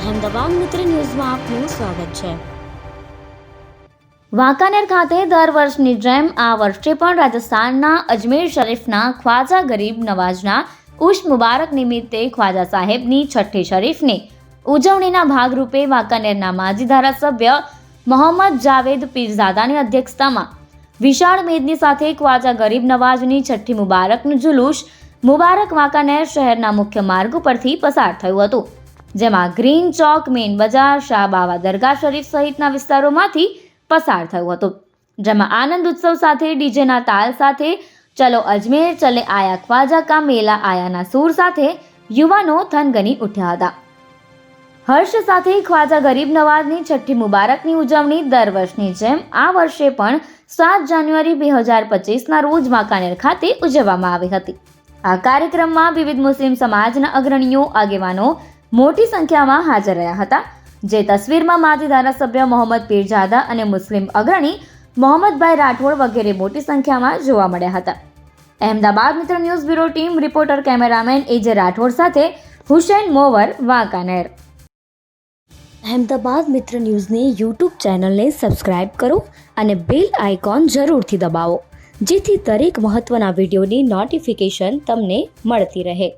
અહેમદાબાદ મિત્ર ન્યૂઝમાં આપનું સ્વાગત છે. વાંકાનેર ખાતે દર વર્ષની જેમ આ વર્ષે પણ રાજસ્થાનના અજમેર શરીફના ખ્વાજા ગરીબ નવાજના ઉશ મુબારક નિમિત્તે ખ્વાજા સાહેબની છઠ્ઠી શરીફની ઉજવણીના ભાગરૂપે વાંકાનેરના માજી ધારાસભ્ય મોહમ્મદ જાવેદ પીરઝાદાની અધ્યક્ષતામાં વિશાળ મેદની સાથે ખ્વાજા ગરીબ નવાજની છઠ્ઠી મુબારકનું જુલુસ મુબારક વાંકાનેર શહેરના મુખ્ય માર્ગ પરથી પસાર થયું હતું. જેમાં ગ્રીન ચોક, મેઇન બજાર શાહબાવા દરગાહ શરીફ સહિતના વિસ્તારોમાંથી પસાર થયું હતું. જેમાં આનંદ ઉત્સવ સાથે, ડીજેના તાલ સાથે, ચલો અજમેર, ચલે આયા ખ્વાજા કા મેલા, આયાના સૂર સાથે યુવાનો થનગની ઉઠ્યા હતા. હર્ષ સાથે ખ્વાજા ગરીબ નવાજની છઠ્ઠી મુબારકની ઉજવણી દર વર્ષની જેમ આ વર્ષે પણ સાત જાન્યુઆરી બે હજાર પચીસના રોજ વાંકાનેર ખાતે ઉજવવામાં આવી હતી. આ કાર્યક્રમમાં વિવિધ મુસ્લિમ સમાજના અગ્રણીઓ, આગેવાનો મોટી સંખ્યામાં હાજર રહ્યા હતા. જે તસવીરમાં માજી ધારાસભ્ય મોહમ્મદ પીરજાદા અને મુસ્લિમ અગ્રણી મોહમ્મદભાઈ રાઠોડ વગેરે મોટી સંખ્યામાં જોવા મળ્યા હતા. Ahmedabad Mitra news bureau team reporter cameraman A J Rathod સાથે હુસેન મોવર વાંકાનેર અહેમદાબાદ મિત્ર ન્યૂઝની યુટ્યુબ ચેનલને સબસ્ક્રાઇબ કરો અને બેલ આઇકોન જરૂરથી દબાવો, જેથી દરેક મહત્ત્વના વિડીયોની નોટિફિકેશન તમને મળતી રહે.